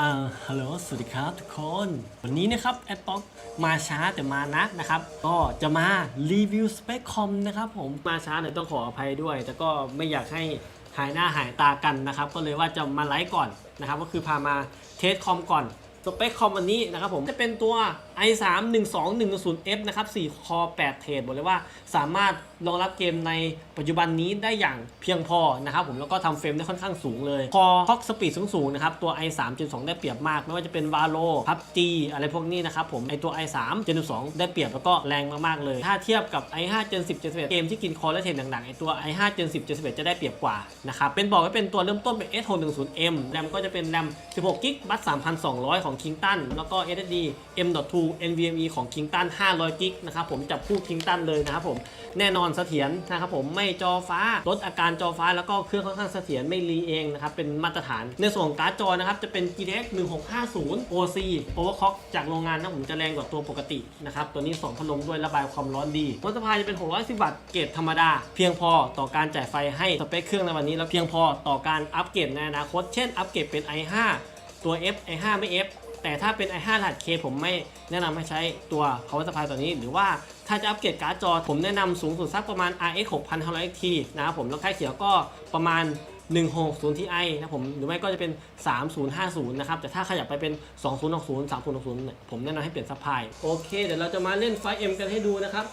อ่าฮัลโหลสวัสดีครับทุกคน วันนี้นะครับแอดต็อกมาช้าแต่มานะนะครับ ก็จะมารีวิวสเปคคอมนะครับผมมาช้าเนี่ยต้องขออภัยด้วย แต่ก็ไม่อยากให้หายหน้าหายตากันนะครับ ก็เลยว่าจะมาไลฟ์ก่อนนะครับ ก็คือพามาเทสคอมก่อนสเปคคอมวันนี้นะครับผมจะเป็นตัว i3 12110F นะครับ 4 คอ 8 เทรดบอกเลยว่าสามารถรองรับเกมในปัจจุบันนี้ได้อย่างเพียงพอนะครับผมแล้วก็ทำเฟรมได้ค่อนข้างสูงเลย คอท็อกสปีดสูงๆนะครับ ตัว i3 Gen 2ได้เปรียบมาก ไม่ว่าจะเป็น Valo PUBG อะไรพวกนี้นะครับผมไอตัว i3 Gen 2ได้เปรียบแล้วก็แรงมากๆเลย ถ้าเทียบกับ i5 Gen 10 Gen 11เกมที่กินคอและเทรดหนักๆไอตัว i5 Gen 10 Gen 11จะได้เปรียบกว่านะครับเป็นบอกว่าเป็นตัวเริ่มต้นเป็น S610M แรมก็จะเป็นแรม 16กิกบัส3,200 ของ Kingston แล้วก็ SSD M.2 NVMe ของ Kingston 500กิกนะครับผมจับคู่ Kingston เลยนะครับผมแน่นอนเสถียรนะครับผมไม่จอฟ้าลดอาการจอฟ้าแล้วก็เครื่องค่อนข้างเสถียรไม่รีเองนะครับเป็นมาตรฐาน ในส่วนของการ์ดจอนะครับจะเป็น GTX 1650 OC Overclock จากโรงงานนะผมจะแรงกว่าตัวปกตินะครับตัวนี้2พัดลมด้วยระบายความร้อนดีมอเตอร์พายจะเป็น 610 วัตต์เกรดธรรมดา เพียงพอต่อการจ่ายไฟให้สเปคเครื่องในวันนี้แล้วเพียงพอต่อการอัปเกรดในอนาคต เช่นอัปเกรดเป็น i5 ตัว F i5 ไม่ F แต่ถ้าเป็น i5 รหัส K ผมไม่แนะนำให้ใช้ตัว power supply ตัวนี้ หรือว่าถ้าจะอัปเกรดการ์ดจอ ผมแนะนำสูงสุดสักประมาณ RX 6500 XT นะครับผมแล้วค่าเขียวก็ประมาณ160 Ti นะผมหรือไม่ก็จะเป็น 3050 นะครับ แต่ถ้าขยับไปเป็น 2060 3060 ผมแนะนำให้เปลี่ยนซัพพลายโอเค เดี๋ยวเราจะมาเล่นไฟ M กันให้ดูนะครับ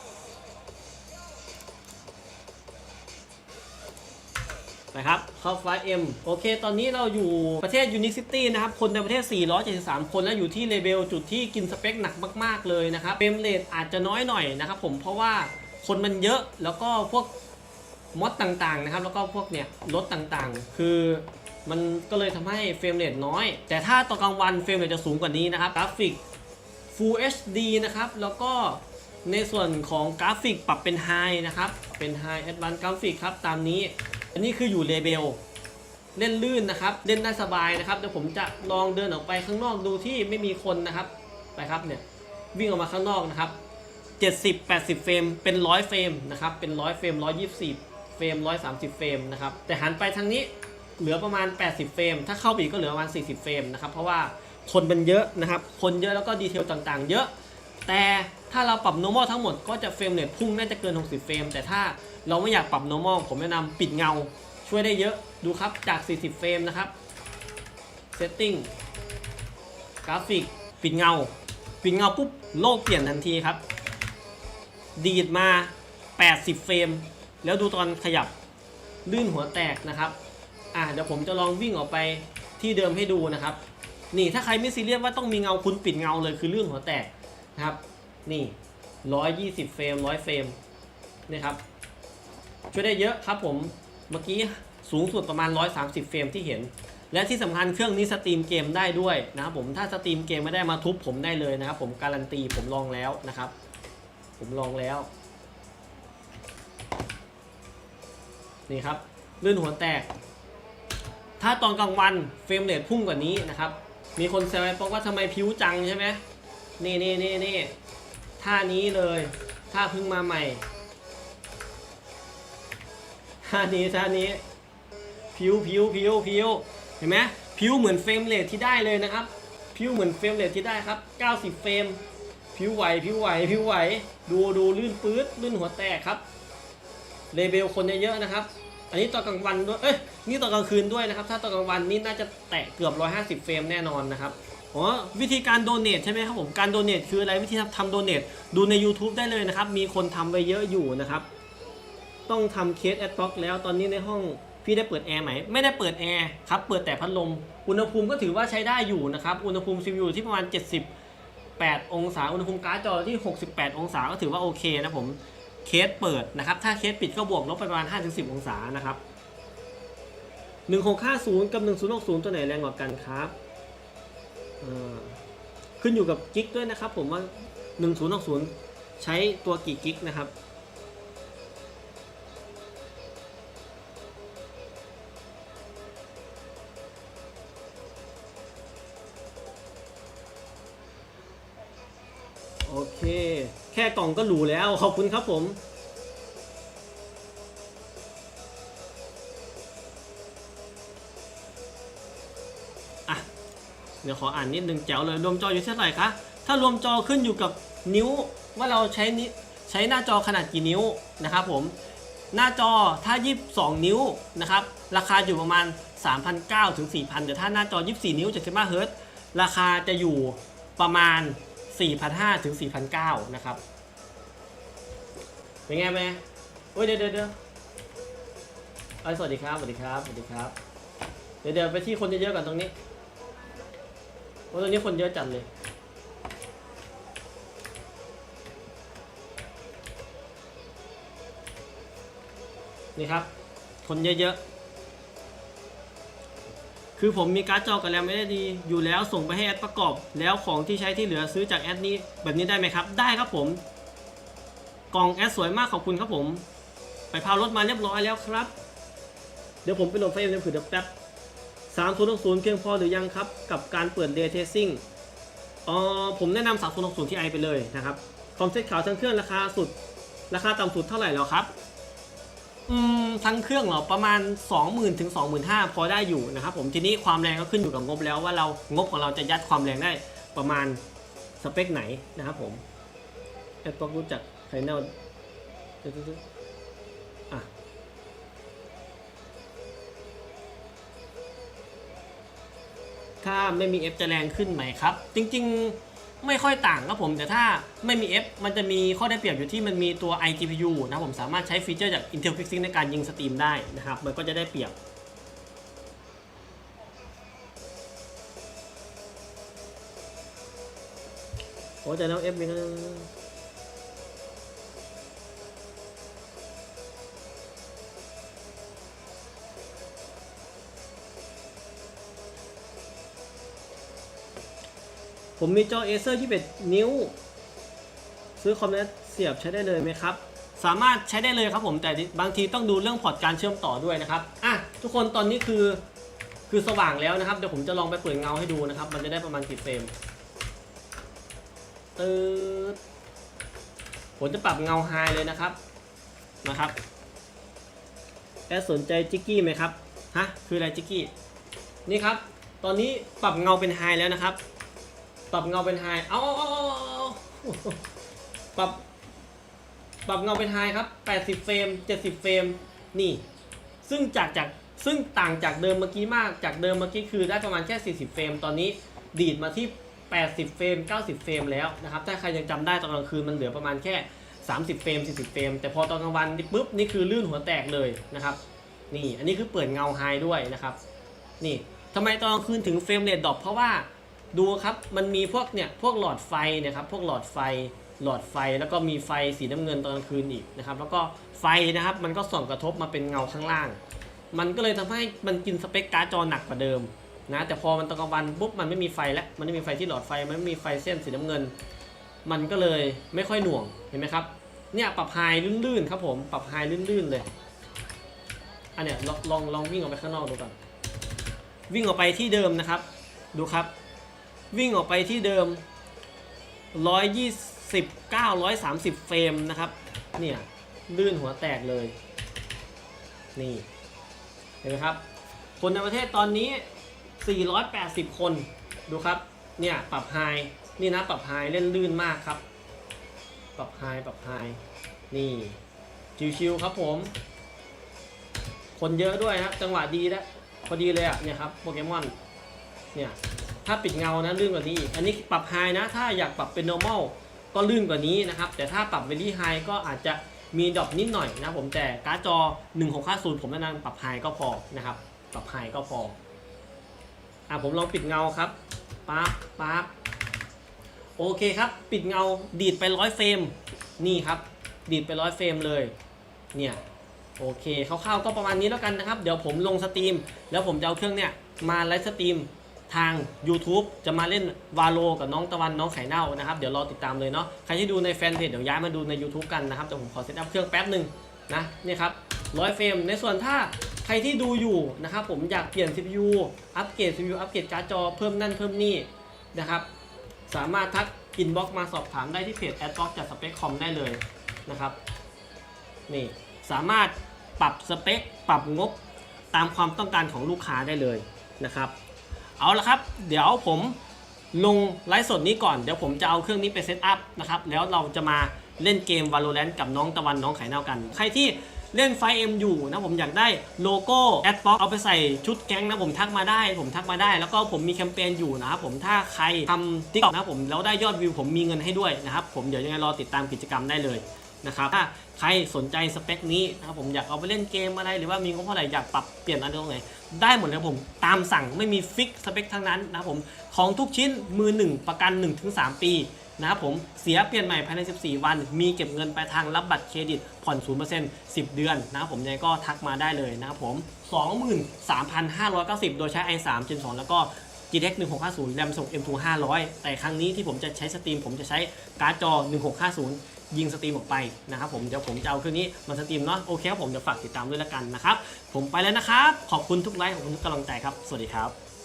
นะครับเข้าไฟล์ M โอเค ตอนนี้เราอยู่ประเทศยูนิซิตี้นะครับ คนในประเทศ 473 คนและอยู่ที่เลเวลจุดที่กินสเปคหนักมาก ๆ เลยนะครับเฟรมเรทอาจจะน้อยหน่อยนะครับผมเพราะว่าคนมันเยอะแล้วก็พวกมอดต่างๆนะครับ แล้วก็พวกเนี่ยรถต่างๆ คือมันก็เลยทำให้เฟรมเรทน้อย แต่ถ้าตอนกลางวันเฟรมเรทจะสูงกว่านี้นะครับกราฟิก Full HD นะครับ แล้วก็ในส่วนของกราฟิกปรับเป็น High นะครับ เป็น High Advanced Graphic ครับ ตามนี้ อันนี้คืออยู่เลเบลเล่นลื่นนะครับ เล่นได้สบายนะครับเดี๋ยวผมจะลองเดินออกไปข้างนอกดูที่ไม่มีคนนะครับ ไปครับเนี่ยวิ่งออกมาข้างนอกนะครับ 70 80 เฟรมเป็น100เฟรมนะครับเป็น100เฟรม124เฟรม130เฟรมนะครับแต่หันไปทางนี้เหลือประมาณ 80 เฟรม ถ้าเข้าไปอีกก็เหลือประมาณ 40 เฟรมนะครับ เพราะว่าคนมันเยอะนะครับ คนเยอะแล้วก็ดีเทลต่างๆ เยอะ แต่ถ้าเราปรับ normal ทั้งหมดก็จะเฟรมเรทพุ่งน่าจะเกิน 60 เฟรม แต่ถ้า เราไม่อยากปรับ normal ผมแนะนำปิดเงา ช่วยได้เยอะดูครับจาก 40 เฟรมนะครับ setting กราฟิกปิดเงา ปิดเงาปุ๊บโลกเปลี่ยนทันทีครับ ดีดมา 80 เฟรม แล้วดูตอนขยับลื่นหัวแตกนะครับ อะเดี๋ยวผมจะลองวิ่งออกไปที่เดิมให้ดูนะครับ นี่ถ้าใครไม่ซีเรียสว่าต้องมีเงาคุณปิดเงาเลยคือลื่นหัวแตกนะครับ นี่ 120 เฟรม 100 เฟรมนี่ครับ ช่วยได้เยอะครับผมเมื่อกี้สูงสุดประมาณ 130 เฟรมที่เห็น และที่สำคัญเครื่องนี้สตรีมเกมได้ด้วยนะครับผมถ้าสตรีมเกมไม่ได้มาทุบผมได้เลยนะครับผมการันตีผมลองแล้วนะครับ ผมลองแล้วนี่ครับลื่นหัวแตก ถ้าตอนกลางวันเฟรมเรทพุ่งกว่านี้นะครับ มีคนแซวไอ้ป๊อกว่าทำไมผิวจังใช่ไหมนี่นี่นี่นี่ท่านี้เลยท่าเพึ่งมาใหม่ ท่านี้ท่านี้ผิวผิวผิวผิวเห็นไหมผิวเหมือนเฟรมเรทที่ได้เลยนะครับผิวเหมือนเฟรมเรทที่ได้ครับ 90 เฟรมผิวไหวผิวไหวผิวไหว ดูดูลื่นปื๊ดลื่นหัวแตกครับเลเบลคนเยอะๆนะครับ อันนี้ตอนกลางวันด้วยเอ้ยนี่ตอนกลางคืนด้วยนะครับ ถ้าตอนกลางวันนี่น่าจะแตะเกือบ 150 เฟรมแน่นอนนะครับอ๋อวิธีการโดเนทใช่ไหมครับผมการโดเนทคืออะไรวิธีทำโดเนทดูใน YouTube ได้เลยนะครับ มีคนทำไปเยอะอยู่นะครับ ต้องทำเคสแอดบล็อกแล้วตอนนี้ในห้องพี่ได้เปิดแอร์ไหม ไม่ได้เปิดแอร์ครับ เปิดแต่พัดลม อุณหภูมิก็ถือว่าใช้ได้อยู่นะครับ อุณหภูมิ CPU ที่ประมาณ 78 องศา อุณหภูมิการ์ดจอที่ 68 องศาก็ถือว่าโอเคนะผม เคสเปิดนะครับ ถ้าเคสปิดก็บวกลบไปประมาณ 5-10 องศานะครับ 1650 กับ 1060 ตัวไหนแรงกว่ากันครับ ขึ้นอยู่กับกิกด้วยนะครับผมว่า 1060 ใช้ตัวกี่กิกนะครับ โอเค แค่กล่องก็หรูแล้ว ขอบคุณครับผมอะเดี๋ยวขออ่านนิดนึงแจ๋วเลยรวมจออยู่เท่าไหร่คะ ถ้ารวมจอขึ้นอยู่กับนิ้วว่าเราใช้นิใช้หน้าจอขนาดกี่นิ้วนะครับผม หน้าจอถ้า 22 นิ้วนะครับ ราคาอยู่ประมาณ 3,900ถึง4,000แต่ถ้าหน้าจอ 24 นิ้ว75เฮิร์ตซ์ราคาจะอยู่ประมาณ 4,500 ถึง 4,900 นะครับ เป็นไงไหมโอ้ยเดี๋ยวเดี๋ยวเอ้ยสวัสดีครับสวัสดีครับสวัสดีครับ เดี๋ยวเดี๋ยวไปที่คนเยอะๆก่อนตรงนี้โอ้ตรงนี้คนเยอะจัดเลยนี่ครับ คนเยอะๆ คือผมมีการ์ดจอกับแรมไม่ได้ดีอยู่แล้วส่งไปให้แอดประกอบ แล้วของที่ใช้ที่เหลือซื้อจากแอดนี้แบบนี้ได้ไหมครับ ได้ครับผม กล่องแอดสวยมากขอบคุณครับผม ไปพารถมาเรียบร้อยแล้วครับ เดี๋ยวผมไปโหลดไฟล์เอ็มในผืนเดี๋ยวแป๊บสามศูนย์ศูนย์เพียงพอหรือยังครับ กับการเปิดเดย์เทสซิ่งอ๋อผมแนะนำสามศูนย์ศูนย์ที่ไอไปเลยนะครับคอมเซ็ตขาวทั้งเครื่องราคาสุด ราคาต่ำสุดเท่าไหร่แล้วครับ อืมทั้งเครื่องเหรอประมาณ 20,000ถึง25,000พอได้อยู่นะครับผมทีนี้ความแรงก็ขึ้นอยู่กับงบแล้วว่าเรางบของเราจะยัดความแรงได้ประมาณสเปคไหนนะครับผมแอดก็รู้จักไฟแนลอะถ้าไม่มี F จะแรงขึ้นไหมครับ จริง ๆ ไม่ค่อยต่างครับผม แต่ถ้าไม่มี F มันจะมีข้อได้เปรียบอยู่ที่มันมีตัว iGPU นะผมสามารถใช้ฟีเจอร์จาก Intel Fixing ในการยิงสตรีมได้นะครับ มันก็จะได้เปรียบโอ้แต่แล้ว F มีก็ ผมมีจอ Acer 21 นิ้ว ซื้อคอมแล้วเสียบใช้ได้เลยไหมครับ สามารถใช้ได้เลยครับผมแต่บางทีต้องดูเรื่องพอร์ตการเชื่อมต่อด้วยนะครับอะทุกคนตอนนี้คือคือสว่างแล้วนะครับเดี๋ยวผมจะลองไปเปิดเงาให้ดูนะครับ มันจะได้ประมาณกี่เฟรมตืดผมจะปรับเงาไฮเลยนะครับนะครับแอสนใจจิกกี้ไหมครับฮะคืออะไรจิกกี้นี่ครับ ตอนนี้ปรับเงาเป็นไฮแล้วนะครับ ปรับเงาเป็นไฮเอาปรับ ปรับเงาเป็นไฮครับ 80 เฟรม 70 เฟรม นี่ ซึ่งจากจาก ซึ่งต่างจากเดิมเมื่อกี้มาก จากเดิมเมื่อกี้คือได้ประมาณแค่ 40 เฟรม ตอนนี้ดีดมาที่ 80 เฟรม 90 เฟรมแล้วนะครับ ถ้าใครยังจำได้ตอนกลางคืนมันเหลือประมาณแค่ 30 เฟรม 40 เฟรม แต่พอตอนกลางวันนี่ปุ๊บนี่คือลื่นหัวแตกเลยนะครับ นี่ อันนี้คือเปิดเงาไฮด้วยนะครับ นี่ทำไมตอนกลางคืนถึงเฟรมเรทดรอปเพราะว่า ดูครับมันมีพวกเนี่ยพวกหลอดไฟเนะครับพวกหลอดไฟหลอดไฟแล้วก็มีไฟสีน้ำเงินตอนกลางคืนอีกนะครับแล้วก็ไฟนะครับมันก็ส่องกระทบมาเป็นเงาข้างล่าง มันก็เลยทำให้มันกินสเปคการ์ดจอหนักกว่าเดิมนะแต่พอมันตอนกลางวันปุ๊บมันไม่มีไฟแล้วมันไม่มีไฟที่หลอดไฟมันไม่มีไฟเส้นสีน้ำเงิน มันก็เลยไม่ค่อยหน่วงเห็นไหมครับเนี่ยปรับไฮลื่นๆครับผมปรับไฮลื่นๆเลยอันเนี้ยลองลองลองวิ่งออกไปข้างนอกดูก่อนวิ่งออกไปที่เดิมนะครับ ดูครับ วิ่งออกไปที่เดิม 129 130 เฟรมนะครับ เนี่ย ลื่นหัวแตกเลย นี่ เห็นไหมครับ คนในประเทศตอนนี้ 480 คน ดูครับ เนี่ย ปรับไฮ นี่นะ ปรับไฮเล่นลื่นมากครับ ปรับไฮ ปรับไฮ นี่ ชิวๆครับผม คนเยอะด้วยครับ จังหวะดีแล้วพอดีเลยอะ เนี่ยครับ โปเกมอน เนี่ย ถ้าปิดเงานะลื่นกว่านี้ อันนี้ปรับไฮนะ ถ้าอยากปรับเป็น normal ก็ลื่นกว่านี้นะครับ แต่ถ้าปรับ very high ก็อาจจะมีดรอปนิดหน่อยนะผมแต่การ์ดจอ 1650 ผมแนะนำปรับไฮก็พอนะครับ ปรับไฮก็พอ อะผมลองปิดเงาครับปั๊บปั๊บโอเคครับ ปิดเงาดีดไปร้อยเฟรมนี่ครับ ดีดไปร้อยเฟรมเลย เนี่ยโอเคคร่าวๆก็ประมาณนี้แล้วกันนะครับ เดี๋ยวผมลงสตรีม แล้วผมจะเอาเครื่องเนี่ยมาไลฟ์สตรีม ทาง YouTube จะมาเล่นวาโลกับน้องตะวันน้องไข่เน่านะครับ เดี๋ยวรอติดตามเลยเนาะใครที่ดูในแฟนเพจเดี๋ยวย้ายมาดูใน YouTube กันนะครับแต่ผมขอเซตอัพเครื่องแป๊บหนึ่งนะนี่ครับร้อยเฟรมในส่วนถ้าใครที่ดูอยู่นะครับผมอยากเปลี่ยน CPU อัปเกรด CPU อัปเกรดการ์ดจอเพิ่มนั่นเพิ่มนี่นะครับสามารถทักอินบ็อกมาสอบถามได้ที่เพจแอดบ็อกจัดสเปคคอมได้เลยนะครับนี่สามารถปรับสเปคปรับงบตามความต้องการของลูกค้าได้เลยนะครับ เอาละครับ เดี๋ยวผมลงไลฟ์สดนี้ก่อน เดี๋ยวผมจะเอาเครื่องนี้ไปเซตอัพนะครับ แล้วเราจะมาเล่นเกม Valorant กับน้องตะวันน้องไข่เน่ากัน ใครที่เล่นไฟเอ็มอยู่นะผมอยากได้โลโก้แอดบ็อกเอาไปใส่ชุดแก๊งนะผมทักมาได้ ผมทักมาได้ แล้วก็ผมมีแคมเปญอยู่นะครับผมถ้าใครทำติ๊กต็อกนะผมแล้วได้ยอดวิวผมมีเงินให้ด้วยนะครับผมเดี๋ยวยังไงรอติดตามกิจกรรมได้เลย นะครับถ้าใครสนใจสเปคนี้นะครับผมอยากเอาไปเล่นเกมอะไรหรือว่ามีงบเท่าไหร่อยากปรับเปลี่ยนอะไรตรงไหนได้หมดเลยผมตามสั่งไม่มีฟิกสเปคทั้งนั้นนะครับผมของทุกชิ้นมือหนึ่งประกัน 1-3 ปีนะครับผมเสียเปลี่ยนใหม่ภายใน 14 วัน มีเก็บเงินปลายทางรับบัตรเครดิต ผ่อน 0% 10 เดือนนะครับผมยังไงก็ทักมาได้เลยนะครับผม 23,590 โดยใช้ i3 Gen 2แล้วก็ GTX 1650แรมส่ง M2 500 แต่ครั้งนี้ที่ผมจะใช้สตรีม ผมจะใช้การ์ดจอ 1650 ยิงสตรีมออกไปนะครับผมเดี๋ยวผมจะเอาเครื่องนี้มาสตรีมเนาะโอเคครับผมเดี๋ยวฝากติดตามด้วยละกันนะครับผมไปแล้วนะครับขอบคุณทุกไลค์ขอบคุณทุกกำลังใจครับสวัสดีครับ